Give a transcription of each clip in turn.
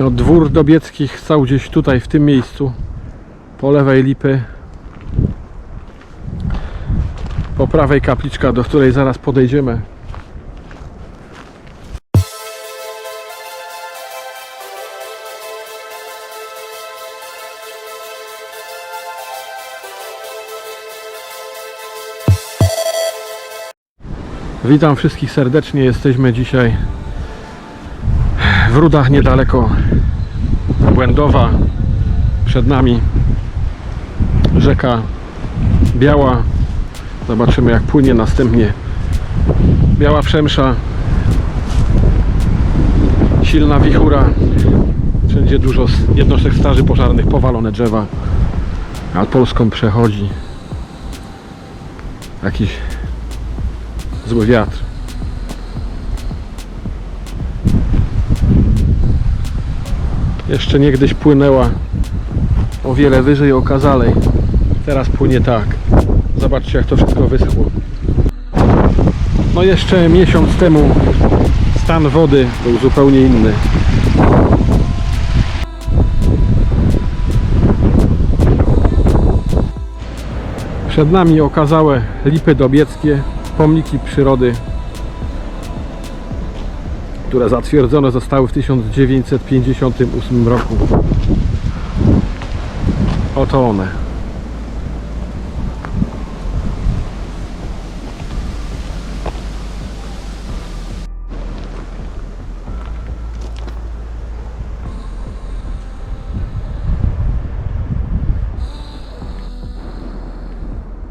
No, dwór Dobieckich stał gdzieś tutaj, w tym miejscu. Po lewej lipy. Po prawej kapliczka, do której zaraz podejdziemy. Witam wszystkich serdecznie. Jesteśmy dzisiaj w Rudach niedaleko Błędowa. Przed nami rzeka Biała. Zobaczymy jak płynie następnie Biała Przemsza. Silna wichura. Wszędzie dużo jednostek straży pożarnych, powalone drzewa. Nad Polską przechodzi jakiś zły wiatr. Jeszcze niegdyś płynęła o wiele wyżej, okazalej. Teraz płynie tak. Zobaczcie jak to wszystko wyschło. No jeszcze miesiąc temu stan wody był zupełnie inny. Przed nami okazałe lipy dobieckie, pomniki przyrody, które zatwierdzone zostały w 1958 roku. Oto one.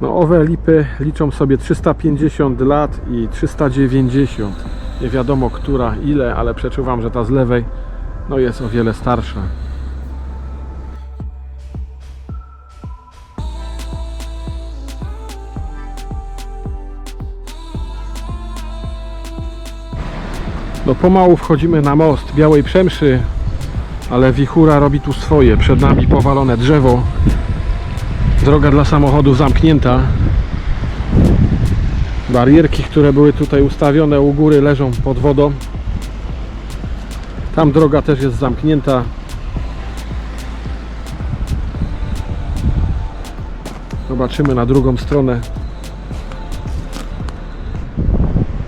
No owe lipy liczą sobie 350 lat i 390. Nie wiadomo która, ile, ale przeczuwam, że ta z lewej no jest o wiele starsza. No pomału wchodzimy na most Białej Przemszy, ale wichura robi tu swoje. Przed nami powalone drzewo, droga dla samochodów zamknięta. Barierki, które były tutaj ustawione u góry leżą pod wodą. Tam droga też jest zamknięta. Zobaczymy na drugą stronę.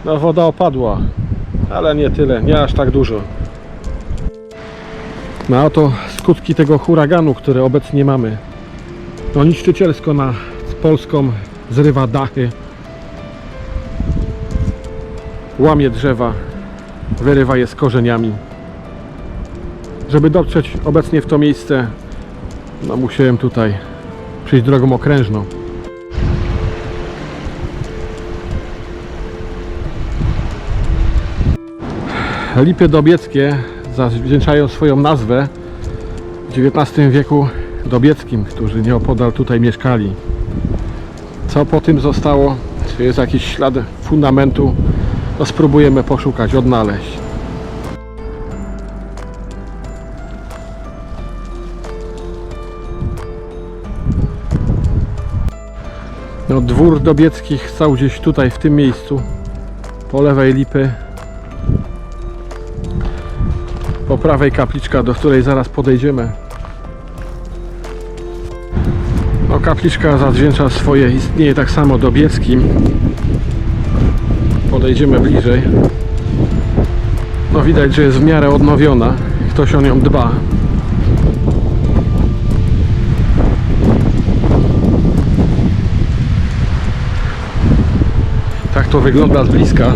No woda opadła, ale nie tyle, nie aż tak dużo. No a oto skutki tego huraganu, który obecnie mamy. No niszczycielsko na Polską zrywa dachy, łamie drzewa, wyrywa je z korzeniami. Żeby dotrzeć obecnie w to miejsce, no musiałem tutaj przyjść drogą okrężną. Lipy Dobieckie zawdzięczają swoją nazwę w XIX wieku Dobieckim, którzy nieopodal tutaj mieszkali. Co po tym zostało? Czy jest jakiś ślad fundamentu? No spróbujemy poszukać, odnaleźć. No, dwór Dobieckich stał gdzieś tutaj, w tym miejscu. Po lewej lipy. Po prawej kapliczka, do której zaraz podejdziemy. No, kapliczka zawdzięcza swoje istnienie tak samo Dobieckim. Podejdziemy bliżej. No widać, że jest w miarę odnowiona. Ktoś o nią dba. Tak to wygląda z bliska.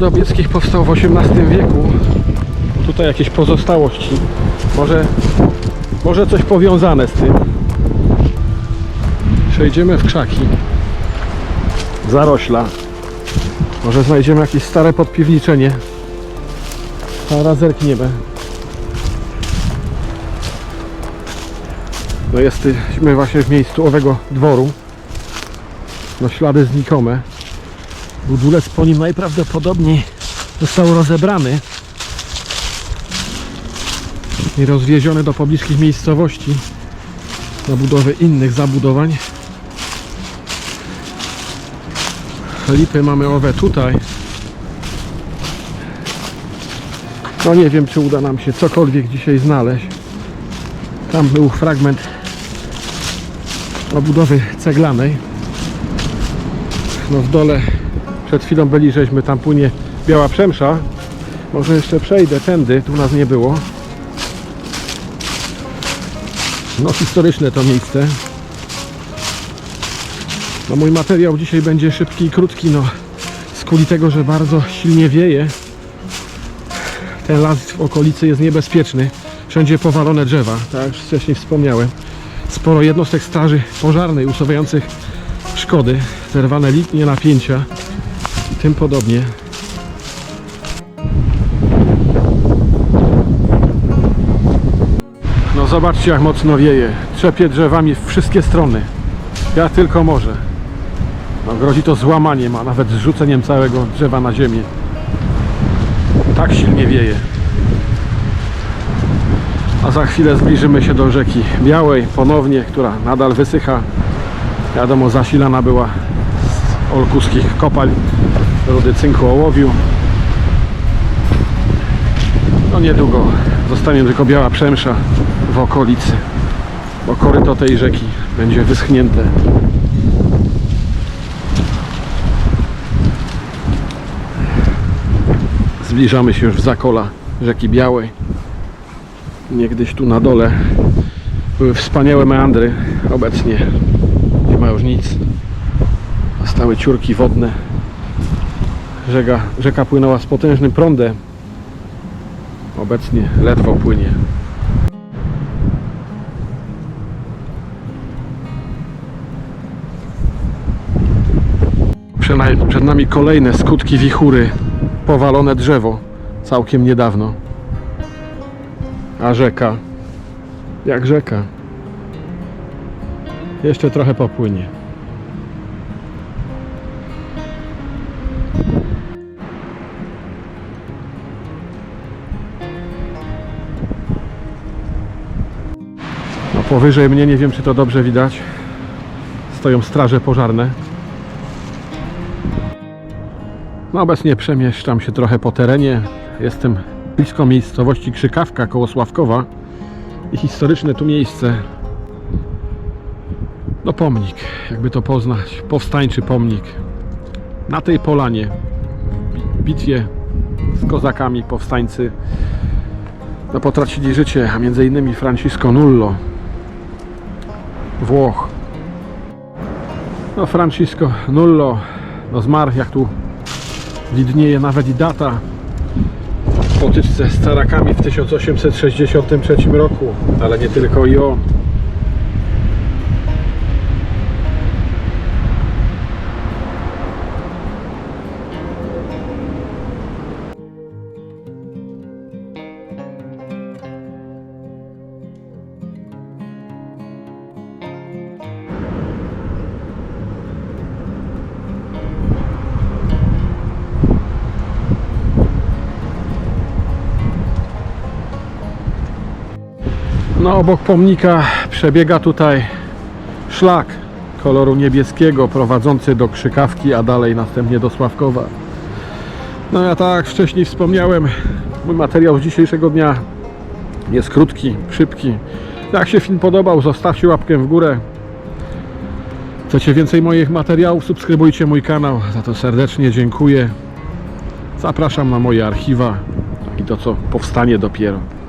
Dwór Dobieckich powstał w XVIII wieku. Tutaj jakieś pozostałości. Może, może coś powiązane z tym. Przejdziemy w krzaki. Zarośla. Może znajdziemy jakieś stare podpiwniczenie. Zaraz zerkniemy. No jesteśmy właśnie w miejscu owego dworu. No ślady znikome. Budulec po nim najprawdopodobniej został rozebrany. i rozwiezione do pobliskich miejscowości na budowę innych zabudowań. Lipy mamy owe tutaj. No nie wiem, czy uda nam się cokolwiek dzisiaj znaleźć. Tam był fragment obudowy ceglanej. No w dole przed chwilą byli, żeśmy tam płynie Biała Przemsza. Może jeszcze przejdę tędy, tu nas nie było. No historyczne to miejsce. No mój materiał dzisiaj będzie szybki i krótki, no z kuli tego, że bardzo silnie wieje. Ten las w okolicy jest niebezpieczny. Wszędzie powalone drzewa, tak jak wcześniej wspomniałem. Sporo jednostek straży pożarnej usuwających szkody, zerwane linie napięcia tym podobnie. No zobaczcie jak mocno wieje. Trzepie drzewami w wszystkie strony. Ja tylko może. No, grozi to złamaniem, a nawet zrzuceniem całego drzewa na ziemię. Tak silnie wieje. A za chwilę zbliżymy się do rzeki Białej ponownie, która nadal wysycha. Wiadomo, zasilana była z olkuskich kopalń rudy cynku ołowiu. No niedługo zostanie tylko Biała Przemsza w okolicy, bo koryto tej rzeki będzie wyschnięte. Zbliżamy się już w zakola rzeki Białej. Niegdyś tu na dole były wspaniałe meandry. Obecnie nie ma już nic. Zostały ciurki wodne. Rzeka, rzeka płynęła z potężnym prądem. Obecnie ledwo płynie. Przed nami kolejne skutki wichury. Powalone drzewo całkiem niedawno. A rzeka, jak rzeka, jeszcze trochę popłynie. Powyżej mnie, nie wiem czy to dobrze widać, stoją straże pożarne. No obecnie przemieszczam się trochę po terenie. Jestem blisko miejscowości Krzykawka koło Sławkowa i historyczne tu miejsce. No pomnik, jakby to poznać, powstańczy pomnik. Na tej polanie, w bitwie z kozakami powstańcy no, potracili życie, a między innymi Francisco Nullo, Włoch. No Francisco Nullo no, zmarł, jak tu widnieje nawet i data w potyczce z Carakami w 1863 roku, ale nie tylko i on. No obok pomnika przebiega tutaj szlak koloru niebieskiego prowadzący do Krzykawki, a dalej następnie do Sławkowa. No ja tak wcześniej wspomniałem, mój materiał z dzisiejszego dnia jest krótki, szybki. Jak się film podobał, zostawcie łapkę w górę. Chcecie więcej moich materiałów, subskrybujcie mój kanał. Za to serdecznie dziękuję. Zapraszam na moje archiwa i to co powstanie dopiero.